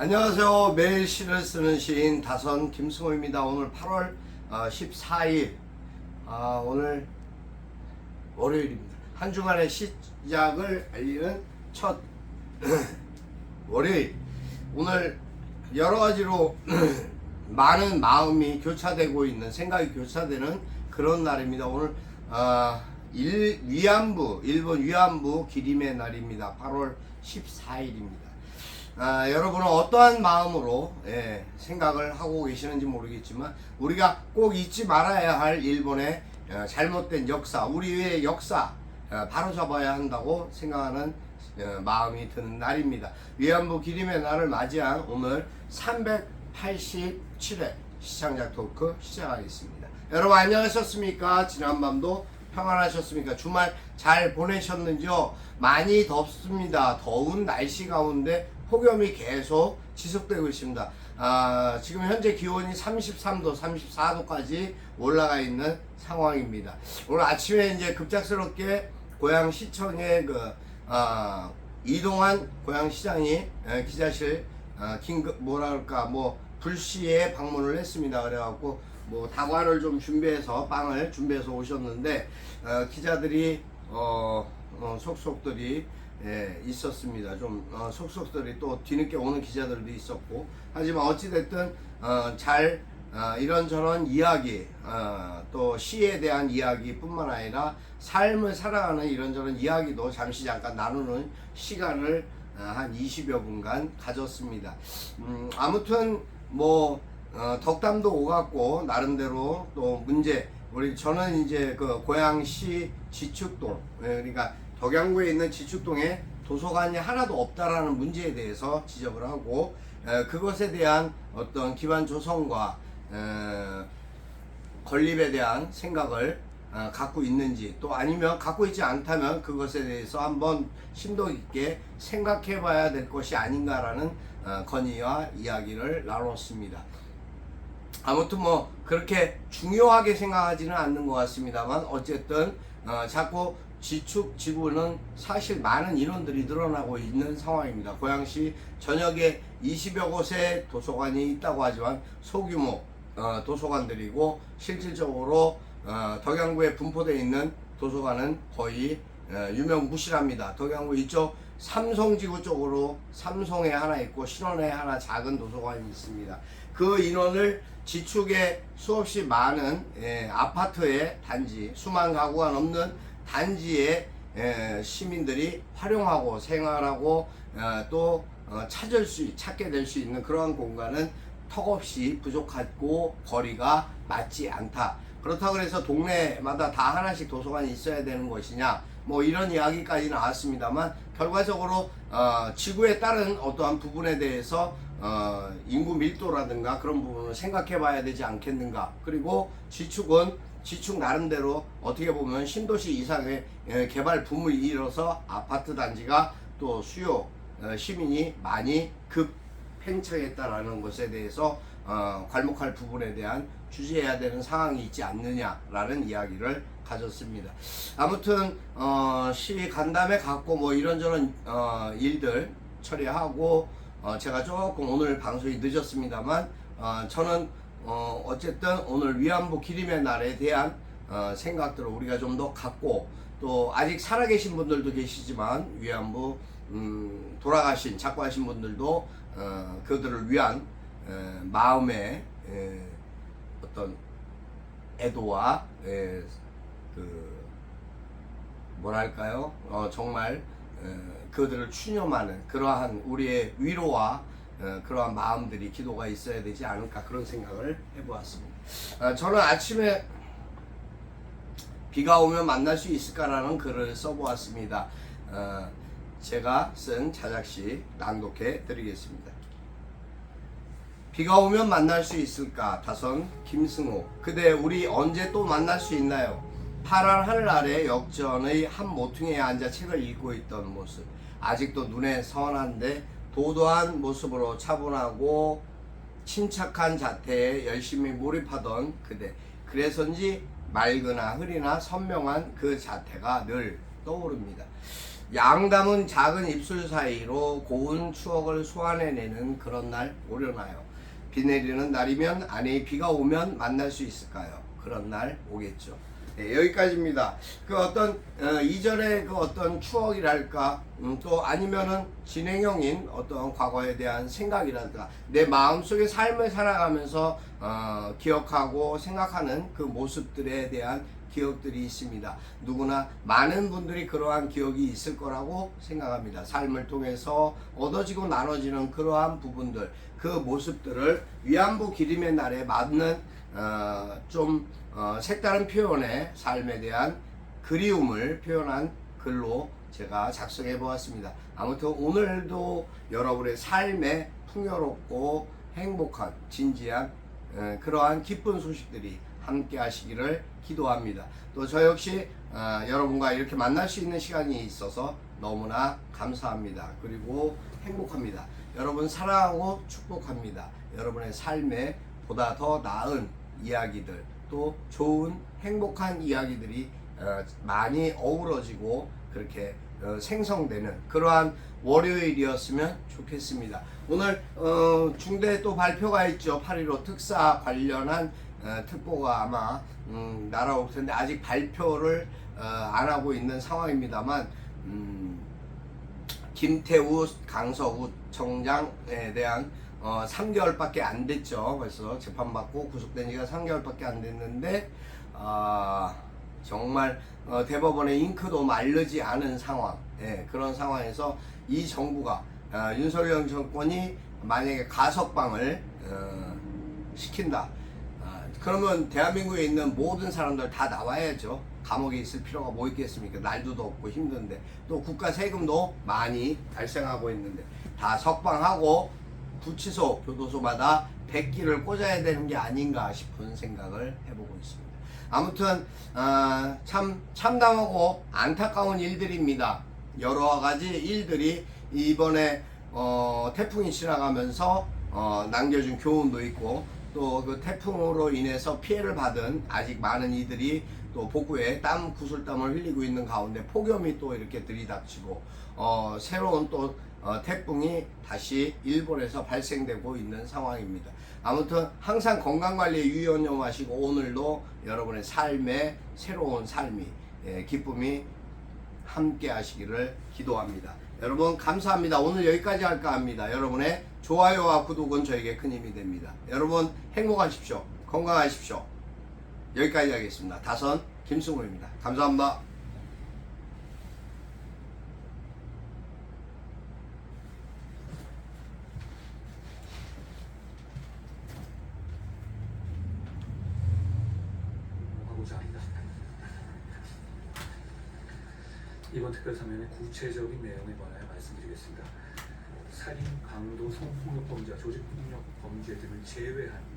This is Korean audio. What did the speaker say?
안녕하세요. 매일 시를 쓰는 시인 다선 김승호입니다. 오늘 8월 14일 아, 오늘 월요일입니다. 한 주간의 시작을 알리는 첫 월요일. 오늘 여러 가지로 많은 마음이 교차되고 있는 생각이 교차되는 그런 날입니다. 오늘 아, 일, 위안부 일본 위안부 기림의 날입니다. 8월 14일입니다. 아, 여러분은 어떠한 마음으로 예, 생각을 하고 계시는지 모르겠지만 우리가 꼭 잊지 말아야 할 일본의 어, 잘못된 역사, 우리의 역사 어, 바로 잡아야 한다고 생각하는 어, 마음이 드는 날입니다. 위안부 기림의 날을 맞이한 오늘 387회 시청자 토크 시작하겠습니다. 여러분 안녕하셨습니까? 지난밤도 평안하셨습니까? 주말 잘 보내셨는지요? 많이 덥습니다. 더운 날씨 가운데 폭염이 계속 지속되고 있습니다. 아, 지금 현재 기온이 33도, 34도까지 올라가 있는 상황입니다. 오늘 아침에 이제 급작스럽게 고양 시청에 그 아, 이동환 고양 시장이 에, 기자실 아, 긴급 그럴까 뭐 불시에 방문을 했습니다. 그래갖고 뭐 다과를 좀 준비해서 빵을 준비해서 오셨는데 어, 기자들이 어, 어, 속속들이 예, 있었습니다. 좀 어, 속속들이 또 뒤늦게 오는 기자들도 있었고 하지만 어찌 됐든 어, 잘 어, 이런저런 이야기 어, 또 시에 대한 이야기뿐만 아니라 삶을 살아가는 이런저런 이야기도 잠시 잠깐 나누는 시간을 어, 한 20여 분간 가졌습니다. 음, 아무튼 뭐 어, 덕담도 오갔고 나름대로 또 문제 우리 저는 이제 그 고양시 지축동 예, 그러니까 덕양구에 있는 지축동에 도서관이 하나도 없다라는 문제에 대해서 지적을 하고 에, 그것에 대한 어떤 기반 조성과 에, 건립에 대한 생각을 어, 갖고 있는지 또 아니면 갖고 있지 않다면 그것에 대해서 한번 심도 있게 생각해 봐야 될 것이 아닌가라는 어, 건의와 이야기를 나눴습니다. 아무튼 뭐 그렇게 중요하게 생각하지는 않는 것 같습니다만 어쨌든 어, 자꾸 지축 지구는 사실 많은 인원들이 늘어나고 있는 상황입니다. 고양시 전역에 20여 곳의 도서관이 있다고 하지만 소규모 어, 도서관들이고 실질적으로 어, 덕양구에 분포되어 있는 도서관은 거의 어, 유명무실합니다. 덕양구 이쪽 삼성지구 쪽으로 삼성에 하나 있고 신원에 하나 작은 도서관이 있습니다. 그 인원을 지축에 수없이 많은 예, 아파트의 단지 수만 가구가 넘는 단지에 예, 시민들이 활용하고 생활하고 어, 또 어, 찾을 수 찾게 될 수 있는 그러한 공간은 턱없이 부족하고 거리가 맞지 않다. 그렇다고 해서 동네마다 다 하나씩 도서관이 있어야 되는 것이냐 뭐 이런 이야기까지 나왔습니다만 결과적으로 어, 지구에 따른 어떠한 부분에 대해서 어, 인구 밀도라든가 그런 부분을 생각해 봐야 되지 않겠는가 그리고 지축은 지축 나름대로 어떻게 보면 신도시 이상의 예, 개발 붐을 이뤄서 아파트 단지가 또 수요 어, 시민이 많이 급 팽창했다라는 것에 대해서 어, 괄목할 부분에 대한 주제해야 되는 상황이 있지 않느냐라는 이야기를 가졌습니다. 아무튼 어, 시 간담회 갖고 뭐 이런저런 어, 일들 처리하고 어, 제가 조금 오늘 방송이 늦었습니다만 어, 저는 어, 어쨌든 오늘 위안부 기림의 날에 대한 어, 생각들을 우리가 좀 더 갖고 또 아직 살아계신 분들도 계시지만 위안부 음, 돌아가신 작고하신 분들도 어, 그들을 위한 에, 마음의 에, 어떤 애도와 에, 그 뭐랄까요? 어, 정말 에, 그들을 추념하는 그러한 우리의 위로와 어, 그러한 마음들이 기도가 있어야 되지 않을까 그런 생각을 해보았습니다. 어, 저는 아침에 비가 오면 만날 수 있을까라는 글을 써보았습니다. 어, 제가 쓴 자작시 낭독해 드리겠습니다. 비가 오면 만날 수 있을까? 다선 김승호. 그대 우리 언제 또 만날 수 있나요? 파란 하늘 아래 역전의 한 모퉁이에 앉아 책을 읽고 있던 모습. 아직도 눈에 선한데 도도한 모습으로 차분하고 침착한 자태에 열심히 몰입하던 그대. 그래서인지 맑으나 흐리나 선명한 그 자태가 늘 떠오릅니다. 양담은 작은 입술 사이로 고운 추억을 소환해내는 그런 날 오려나요. 비 내리는 날이면 아내의 비가 오면 만날 수 있을까요? 그런 날 오겠죠. 네, 여기까지입니다. 그 어떤 어, 이전의 그 어떤 추억이랄까, 음, 또 아니면은 진행형인 어떤 과거에 대한 생각이랄까, 내 마음속의 삶을 살아가면서 어, 기억하고 생각하는 그 모습들에 대한 기억들이 있습니다. 누구나 많은 분들이 그러한 기억이 있을 거라고 생각합니다. 삶을 통해서 얻어지고 나눠지는 그러한 부분들, 그 모습들을 위안부 기림의 날에 맞는 어, 좀 어, 색다른 표현의 삶에 대한 그리움을 표현한 글로 제가 작성해 보았습니다. 아무튼 오늘도 여러분의 삶에 풍요롭고 행복한 진지한 에, 그러한 기쁜 소식들이 함께 하시기를 기도합니다. 또 저 역시 어, 여러분과 이렇게 만날 수 있는 시간이 있어서 너무나 감사합니다. 그리고 행복합니다. 여러분 사랑하고 축복합니다. 여러분의 삶에 보다 더 나은 이야기들 또 좋은 행복한 이야기들이 어, 많이 어우러지고 그렇게 어, 생성되는 그러한 월요일이었으면 좋겠습니다. 오늘 어, 중대 또 발표가 있죠. 8.15 특사 관련한 어, 특보가 아마 음, 날아올 텐데 아직 발표를 어, 안 하고 있는 상황입니다만 음, 김태우 강서구 청장에 대한 어, 3개월밖에 안 됐죠. 벌써 재판받고 구속된 지가 3개월밖에 안 됐는데 아, 정말 어, 대법원의 잉크도 마르지 않은 상황 예, 그런 상황에서 이 정부가 어, 윤석열 정권이 만약에 가석방을 어, 시킨다 아, 그러면 대한민국에 있는 모든 사람들 다 나와야죠. 감옥에 있을 필요가 뭐 있겠습니까? 날도 없고 힘든데 또 국가 세금도 많이 발생하고 있는데 다 석방하고 구치소, 교도소마다 백기를 꽂아야 되는 게 아닌가 싶은 생각을 해보고 있습니다. 아무튼 어, 참 참담하고 안타까운 일들입니다. 여러 가지 일들이 이번에 어, 태풍이 지나가면서 어, 남겨준 교훈도 있고 또 그 태풍으로 인해서 피해를 받은 아직 많은 이들이 또 복구에 땀 구슬땀을 흘리고 있는 가운데 폭염이 또 이렇게 들이닥치고 어, 새로운 또 어, 태풍이 다시 일본에서 발생되고 있는 상황입니다. 아무튼 항상 건강관리에 유의연념하시고 오늘도 여러분의 삶에 새로운 삶이 예, 기쁨이 함께 하시기를 기도합니다. 여러분 감사합니다. 오늘 여기까지 할까 합니다. 여러분의 좋아요와 구독은 저에게 큰 힘이 됩니다. 여러분 행복하십시오. 건강하십시오. 여기까지 하겠습니다. 다선 김승우입니다. 감사합니다. 이번 특별 사면의. 살인, 강도, 성폭력 범죄, 조직폭력 범죄 등을 제외한